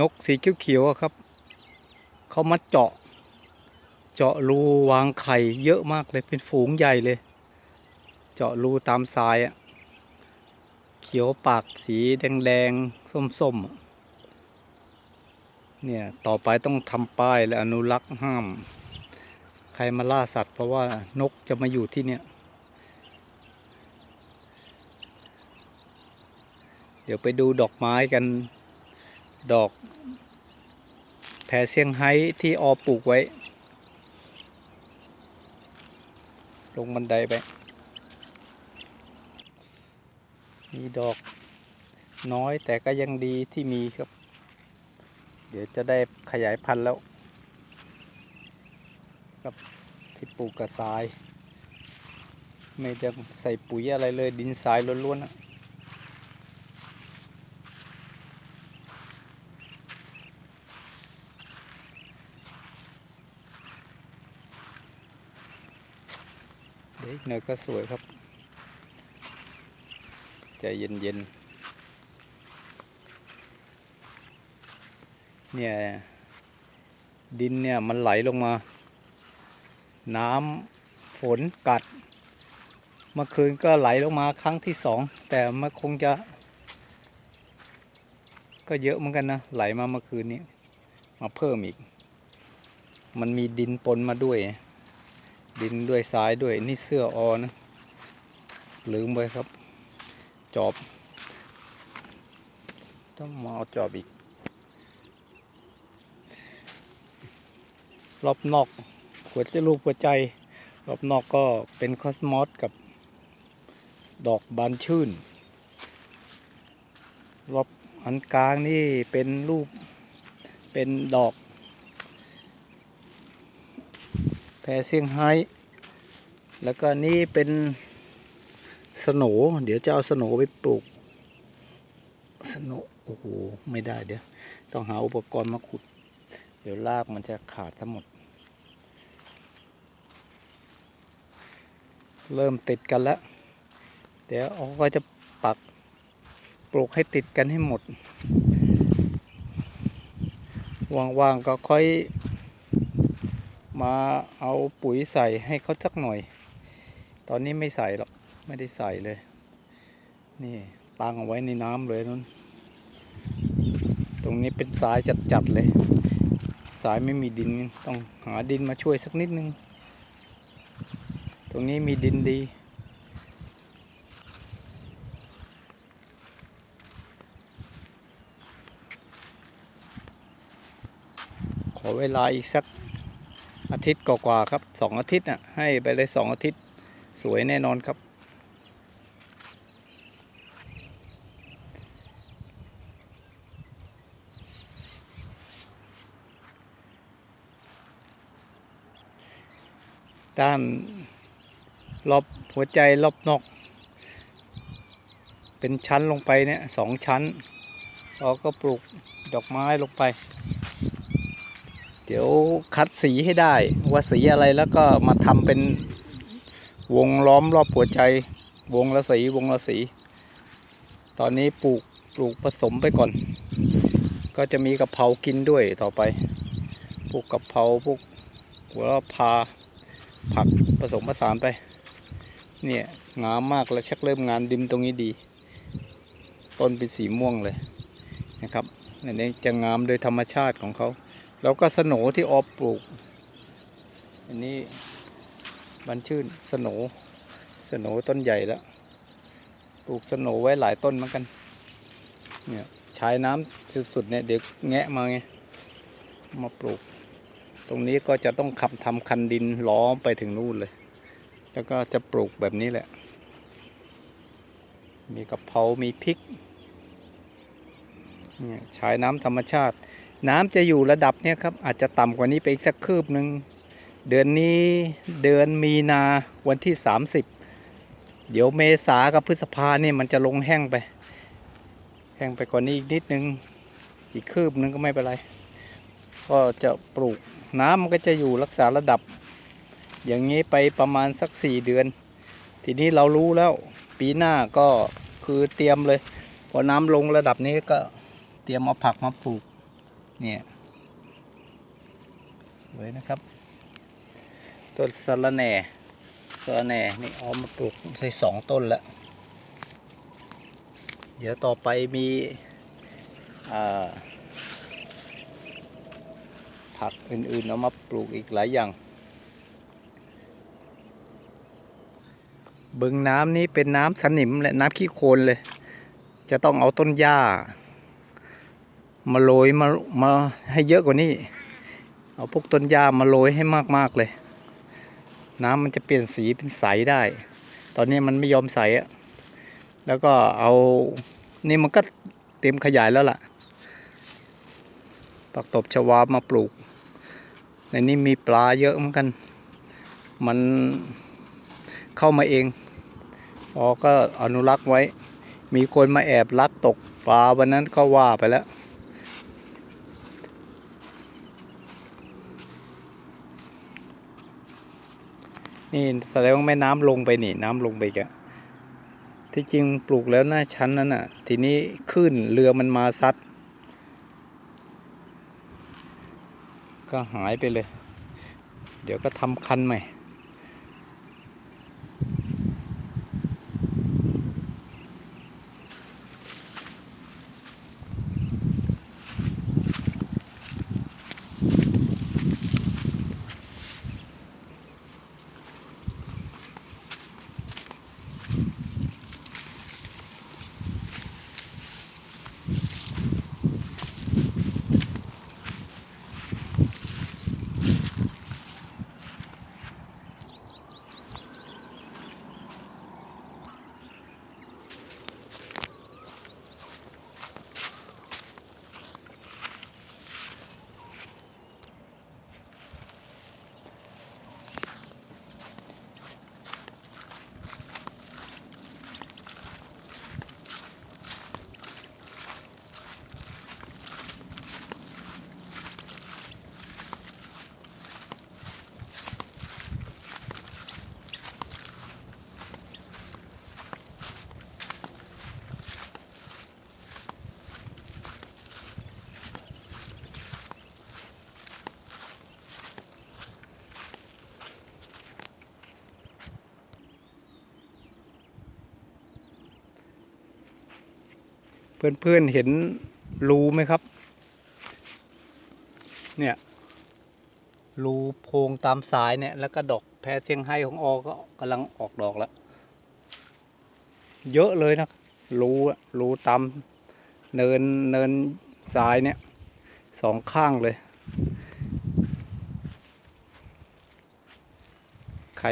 นกสีเขียวๆครับ เขามาเจาะ เจาะรูวางไข่เยอะมากเลยเป็นฝูงใหญ่เลย เจาะรูตามทรายอะเขียวปากสีแดงๆ ส้มๆอะเนี่ย ต่อไปต้องทำป้ายและอนุรักษ์ห้าม ใครมาล่าสัตว์เพราะว่านกจะมาอยู่ที่เนี่ย เดี๋ยวไปดูดอกไม้กัน ดอกแพรเซียงไฮ้ที่ออปลูกไว้ ลงบันไดไป มีดอกน้อยแต่ก็ยังดีที่มีครับ เดี๋ยวจะได้ขยายพันธุ์แล้วครับที่ปลูกกับทราย ไม่ได้ใส่ปุ๋ยอะไรเลยดินทรายล้วนๆนะ เด็กเนยก็สวยครับ ใจเย็นๆ เนี่ย ดินเนี่ยมันไหลลงมา น้ำฝนกัด เมื่อคืนก็ไหลลงมาครั้งที่สอง แต่มันคงจะ ก็เยอะเหมือนกันนะ ไหลมาเมื่อคืนนี้ มาเพิ่มอีก มันมีดินปนมาด้วย ดินด้วยทรายด้วยนี่เสื้อออนะลืมไปครับ จอบ ต้องมาเอาจอบอีก รอบนอกหัวใจลูกหัวใจ รอบนอกก็เป็นคอสมอสกับดอกบานชื่น รอบอันกลางนี่เป็นรูปเป็นดอก แพรเซี่ยงไฮ้แล้วก็นี่เป็นสโหนเดี๋ยวจะเอาสโหนไปปลูก สโหนโอ้โห ไม่ได้เดี๋ยว ต้องหาอุปกรณ์มาขุด เดี๋ยวรากมันจะขาดทั้งหมด เริ่มติดกันแล้ว เดี๋ยวเขาก็จะปักปลูกให้ติดกันให้หมด ว่างๆก็ค่อย มาเอาปุ๋ยใส่ให้เขาสักหน่อย ตอนนี้ไม่ใส่หรอก ไม่ได้ใส่เลย นี่ตั้งเอาไว้ในน้ำเลยนั่นตรงนี้เป็นสายจัดๆเลย สายไม่มีดินต้องหาดินมาช่วยสักนิดนึง ตรงนี้มีดินดีขอเวลาอีกสัก อาทิตย์กว่าๆครับสองอาทิตย์น่ะให้ไปเลยสองอาทิตย์สวยแน่นอนครับ ด้านรอบหัวใจรอบนอก เป็นชั้นลงไปเนี่ยสองชั้นเราก็ปลูกดอกไม้ลงไป ดี๋ยวคัดสีให้ได้ ว่าสีอะไรแล้วก็มาทำเป็นวงล้อมรอบหัวใจ วงละสีวงละสี ตอนนี้ปลูกปลูกผสมไปก่อน ก็จะมีกะเพรากินด้วยต่อไปปลูกกะเพราพวกหัวพาผักผสมผสานไป เนี่ยงามมากแล้วชักเริ่มงานดินตรงนี้ดี ต้นเป็นสีม่วงเลยนะครับอันนี้จะงามโดยธรรมชาติของเขา แล้วก็สโนที่ออปลูก อันนี้บันชื่นสโนสโนต้นใหญ่แล้ว ปลูกสโนไว้หลายต้นเหมือนกัน เนี่ยใช้น้ำสุดๆเนี่ยเดี๋ยวแงะมาไง มาปลูก ตรงนี้ก็จะต้องขับทำคันดินล้อมไปถึงนู่นเลย แล้วก็จะปลูกแบบนี้แหละ มีกะเพรา มีพริก เนี่ยใช้น้ำธรรมชาติ น้ำจะอยู่ระดับเนี้ยครับ อาจจะต่ำกว่านี้ไปอีกสักคืบหนึ่งเดือนนี้เดือนมีนาวันที่ 30 เดี๋ยวเมษากับพฤษภาเนี่ยมันจะลงแห้งไป แห้งไปกว่านี้อีกนิดนึง อีกคืบนึงก็ไม่เป็นไร ก็จะปลูกน้ำมันก็จะอยู่รักษาระดับ อย่างนี้ไปประมาณสักสี่เดือน ทีนี้เรารู้แล้วปีหน้าก็คือเตรียมเลย พอน้ำลงระดับนี้ก็เตรียมเอาผักมาปลูก เนี่ยสวยนะครับ ต้นสะระแหน่สะระแหน่นี่เอามาปลูกใส่สองต้นแล้วเดี๋ยวต่อไปมีผักอื่นๆเอามาปลูกอีกหลายอย่าง บึงน้ำนี้เป็นน้ำสนิมและน้ำขี้โคลนเลย จะต้องเอาต้นหญ้า มาโรยมามาให้เยอะกว่านี้ เอาพวกต้นหญ้ามาโรยให้มากๆเลย น้ำมันจะเปลี่ยนสีเป็นใสได้ ตอนนี้มันไม่ยอมใสอะแล้วก็เอานี่มันก็เต็มขยายแล้วล่ะปักตบชวามาปลูกในนี้มีปลาเยอะเหมือนกัน มันเข้ามาเองพอก็อนุรักษ์ไว้ มีคนมาแอบลักตกปลาวันนั้นก็ว่าไปแล้ว นี่แสดงว่าแม่น้ำลงไปนี่ น้ำลงไปแกที่จริงปลูกแล้วหน้าชั้นนั้นอะ ทีนี้ขึ้นเรือมันมาซัด ก็หายไปเลย เดี๋ยวก็ทำคันใหม่ เพื่อนๆเห็นรูไหมครับ เนี่ยรูโพงตามสายเนี่ย แล้วก็ดอกแพรเซียงไฮ้ของออก็กำลังออกดอกแล้ว เยอะเลยนะรูอะรูตามเนินเนินสายเนี่ยสองข้างเลย ใคร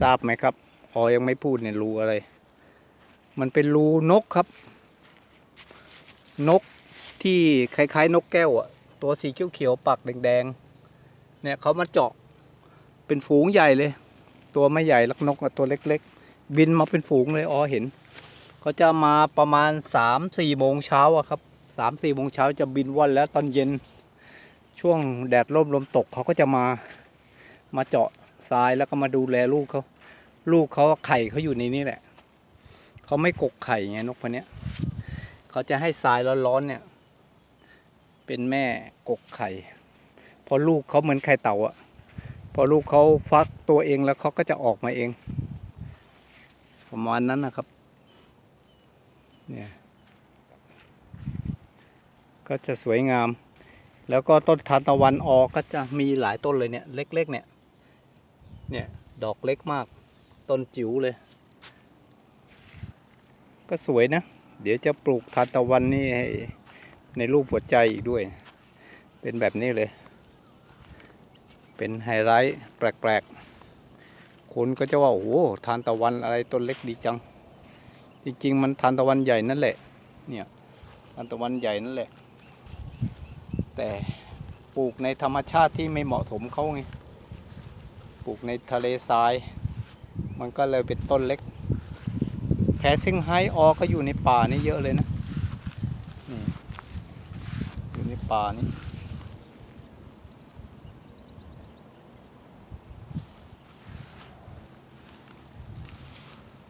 ทราบไหมครับ ออยังไม่พูดเนี่ยรูอะไร มันเป็นรูนกครับ นกที่คล้ายๆ นกแก้วอะ ตัวสีเขียวๆปักแดงๆ เนี่ยเขามาเจาะเป็นฝูงใหญ่เลย ตัวไม่ใหญ่ลักนกอะตัวเล็ก ๆ บินมาเป็นฝูงเลยอ๋อเห็นเขาจะมาประมาณสามสี่โมงเช้าอะครับสามสี่โมงเช้าจะบินว่อนแล้วตอนเย็นช่วงแดดร่มลมตกเขาก็จะมามาเจาะทรายแล้วก็มาดูแลลูกเขาลูกเขาไข่เขาอยู่ในนี้แหละเขาไม่กกไข่ไงนกพวกเนี้ย เขาจะให้ทรายร้อนๆเนี่ย เป็นแม่กกไข่ พอลูกเขาเหมือนไข่เต่าอะพอลูกเขาฟักตัวเองแล้วเขาก็จะออกมาเอง ประมาณนั้นนะครับ เนี่ย ก็จะสวยงาม แล้วก็ต้นทานตะวันออกก็จะมีหลายต้นเลยเนี่ย เล็ก ๆ เนี่ย เนี่ย ดอกเล็กมาก ต้นจิ๋วเลย ก็สวยนะ เดี๋ยวจะปลูกทานตะวันนี่ให้ในรูปหัวใจอีกด้วย เป็นแบบนี้เลย เป็นไฮไลท์แปลกๆ คนก็จะว่า โอ้โหทานตะวันอะไรต้นเล็กดีจัง จริงๆ มันทานตะวันใหญ่นั่นแหละ เนี่ยทานตะวันใหญ่นั่นแหละ แต่ปลูกในธรรมชาติที่ไม่เหมาะสมเขาไง ปลูกในทะเลทราย มันก็เลยเป็นต้นเล็ก แพรซิงไฮออก็อยู่ในป่านี่เยอะเลยนะนี่อยู่ในป่านี่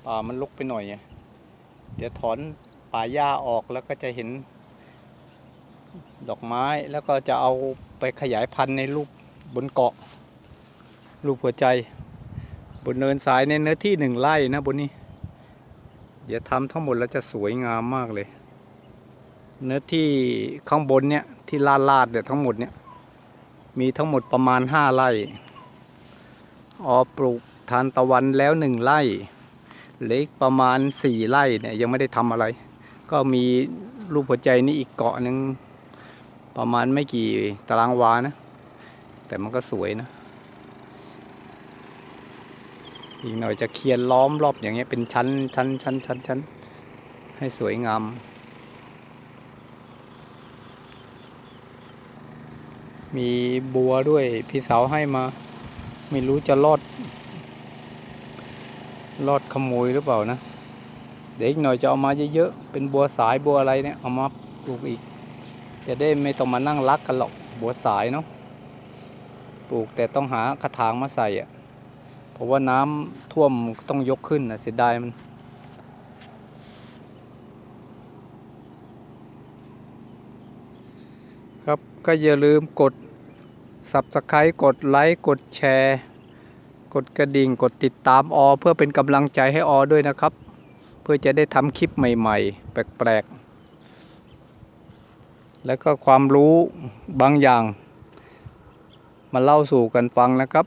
ป่ามันลุกไปหน่อยไงเดี๋ยวถอนป่าหญ้าออกแล้วก็จะเห็น ดอกไม้แล้วก็จะเอาไปขยายพันธุ์ในรูปบนเกาะรูปหัวใจ บนเนินทรายในเนื้อที่หนึ่งไร่นะบนนี้ เดี๋ยวทำทั้งหมดแล้วจะสวยงามมากเลย เนื้อที่ข้างบนเนี่ยที่ลาดลาดเนี่ยทั้งหมดเนี่ยมีทั้งหมดประมาณห้าไร่ออปลูกทานตะวันแล้วหนึ่งไร่เล็กประมาณสี่ไร่เนี่ยยังไม่ได้ทำอะไร ก็มีรูปหัวใจนี่อีกเกาะหนึ่งประมาณไม่กี่ตารางวานะ แต่มันก็สวยนะ อีกหน่อยจะเคลียร์ล้อมรอบอย่างเงี้ยเป็นชั้นชั้นชั้นชั้นชั้นให้สวยงาม มีบัวด้วยพี่สาวให้มา ไม่รู้จะรอด รอดขโมยหรือเปล่านะ เดี๋ยวอีกหน่อยจะเอามาเยอะๆ เป็นบัวสายบัวอะไรเนี่ยเอามาปลูกอีก จะได้ไม่ต้องมานั่งรักกันหรอกบัวสายเนาะปลูกแต่ต้องหากระถางมาใส่อะ เพราะว่าน้ำท่วมต้องยกขึ้นนะเสียดายมัน ครับก็อย่าลืมกด Subscribe กดไลค์กดแชร์ กดกระดิ่งกดติดตามออ เพื่อเป็นกำลังใจให้ออด้วยนะครับ เพื่อจะได้ทำคลิปใหม่ๆ แปลกๆ แล้วก็ความรู้บางอย่าง มาเล่าสู่กันฟังนะครับ